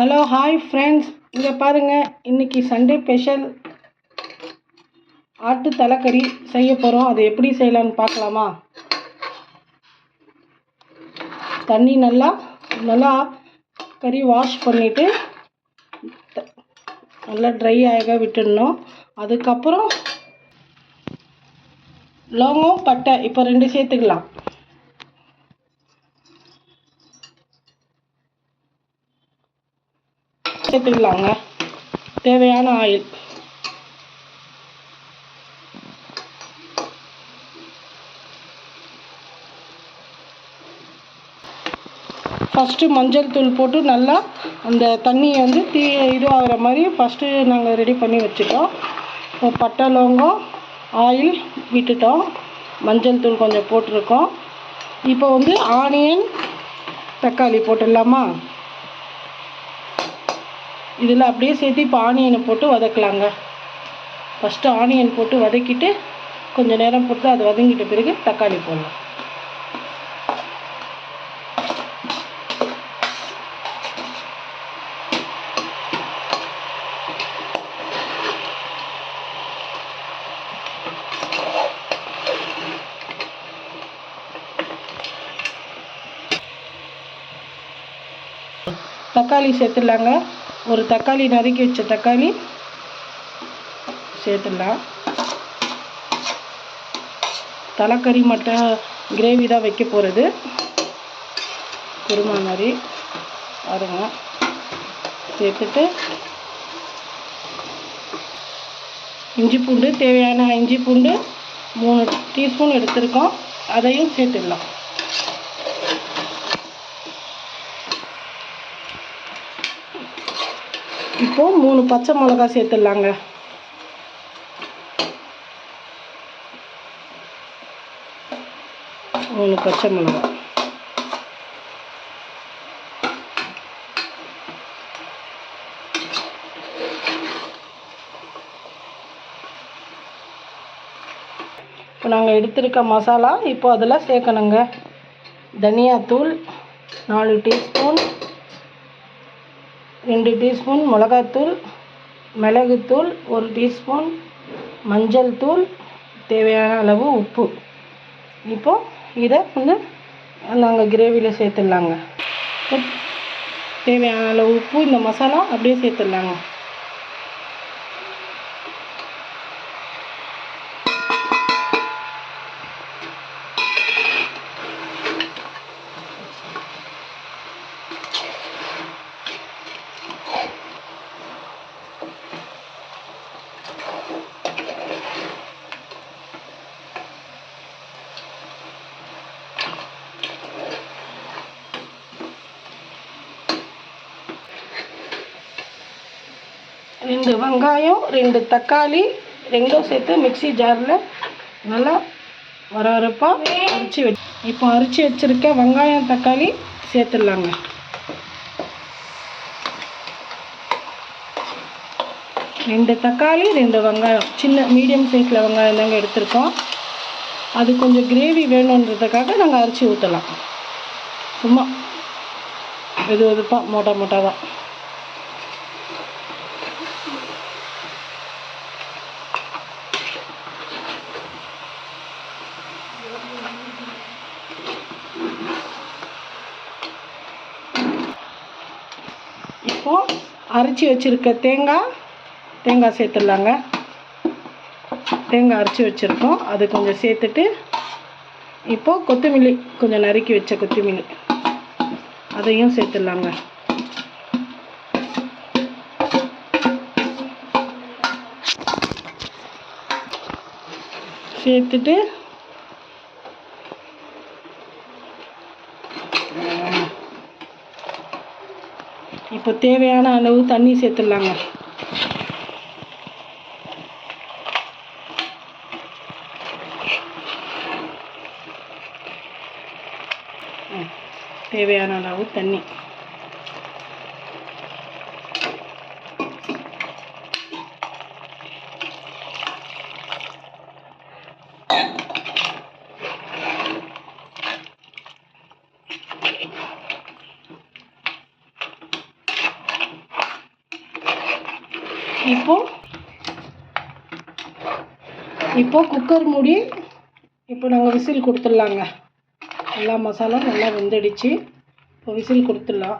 Hello hi friends இங்கே பாருங்கள் இன்றைக்கி சண்டே ஸ்பெஷல் ஆட்டு தலைக்கறி செய்ய போகிறோம் அதை எப்படி செய்யலான்னு பார்க்கலாமா? தண்ணி நல்லா நல்லா கறி வாஷ் பண்ணிவிட்டு நல்லா ட்ரை ஆக விட்டுடணும். அதுக்கப்புறம் லவங்கம் பட்டை இப்போ ரெண்டு சேர்த்துக்கலாம். சேர்த்துக்கலாங்க தேவையான ஆயில். ஃபஸ்ட்டு மஞ்சள் தூள் போட்டு நல்லா அந்த தண்ணியை வந்து தீ இதுவாகிற மாதிரி ஃபஸ்ட்டு நாங்கள் ரெடி பண்ணி வச்சுட்டோம். பட்டை லவங்கம் ஆயில் விட்டுட்டோம். மஞ்சள் தூள் கொஞ்சம் போட்டிருக்கோம். இப்போ வந்து ஆனியன் தக்காளி போட்டுடலாமா? இதில் அப்படியே சேர்த்து இப்போ ஆனியனை போட்டு வதக்கலாங்க. ஃபஸ்ட்டு ஆனியன் போட்டு வதக்கிட்டு கொஞ்சம் நேரம் போட்டு அது வதங்கிட்ட பிறகு தக்காளி போடலாம். தக்காளி சேர்த்துடலாங்க. ஒரு தக்காளி நறுக்கி வச்ச தக்காளி சேர்த்துடலாம். தலைக்கறி மட்டும் கிரேவி தான் வைக்க போகிறது குருமா மாதிரி பாருங்க சேர்த்துட்டு இஞ்சி பூண்டு தேவையான இஞ்சி பூண்டு மூணு டீஸ்பூன் எடுத்திருக்கோம். அதையும் சேர்த்துடலாம். இப்போ மூணு பச்சை மிளகா சேர்த்துடலாங்க. மூணு பச்சை மிளகா. இப்போ நாங்கள் எடுத்திருக்க மசாலா இப்போ அதில் சேர்க்கணுங்க. தனியாத்தூள் நாலு டீஸ்பூன். ரெண்டு டீஸ்பூன் மிளகாத்தூள் மிளகுத்தூள் ஒரு டீஸ்பூன் மஞ்சள் தூள் தேவையான அளவு உப்பு. இப்போ இதை வந்து நாங்கள் கிரேவியில் சேர்த்துடலாங்க. தேவையான அளவு உப்பு இந்த மசாலா அப்படியே சேர்த்துடலாங்க. ரெண்டு வெங்காயம் ரெண்டு தக்காளி ரெண்டும் சேர்த்து மிக்ஸி ஜாரில் நல்லா வர வரப்பாக அரைச்சி வச்சு இப்போ அரிச்சு வச்சுருக்க வெங்காயம் தக்காளி சேர்த்துடலாங்க. ரெண்டு தக்காளி ரெண்டு வெங்காயம். சின்ன மீடியம் சைஸில் வெங்காயம் தாங்க எடுத்திருக்கோம். அது கொஞ்சம் கிரேவி வேணுன்றதுக்காக நாங்கள் அரிசி ஊற்றலாம் சும்மா வெது வெதுப்பாக மோட்டா மோட்டா தான் இப்போது அரைச்சி வச்சுருக்க தேங்காய் தேங்காய் சேர்த்துடலாங்க. தேங்காய் அரைச்சி வச்சுருக்கோம். அது கொஞ்சம் சேர்த்துட்டு இப்போது கொத்தமல்லி கொஞ்சம் நறுக்கி வச்ச கொத்தமல்லி. அதையும் சேர்த்துடலாங்க. சேர்த்துட்டு இப்போ தேவையான அளவு தண்ணி சேர்த்துடலாங்க. தேவையான அளவு தண்ணி. இப்போ இப்போ குக்கர் மூடி இப்போ நாங்கள் விசில் கொடுத்துட்லாங்க. எல்லா மசாலா நல்லா வெந்துடுச்சு. இப்போ விசில் கொடுத்துடலாம்.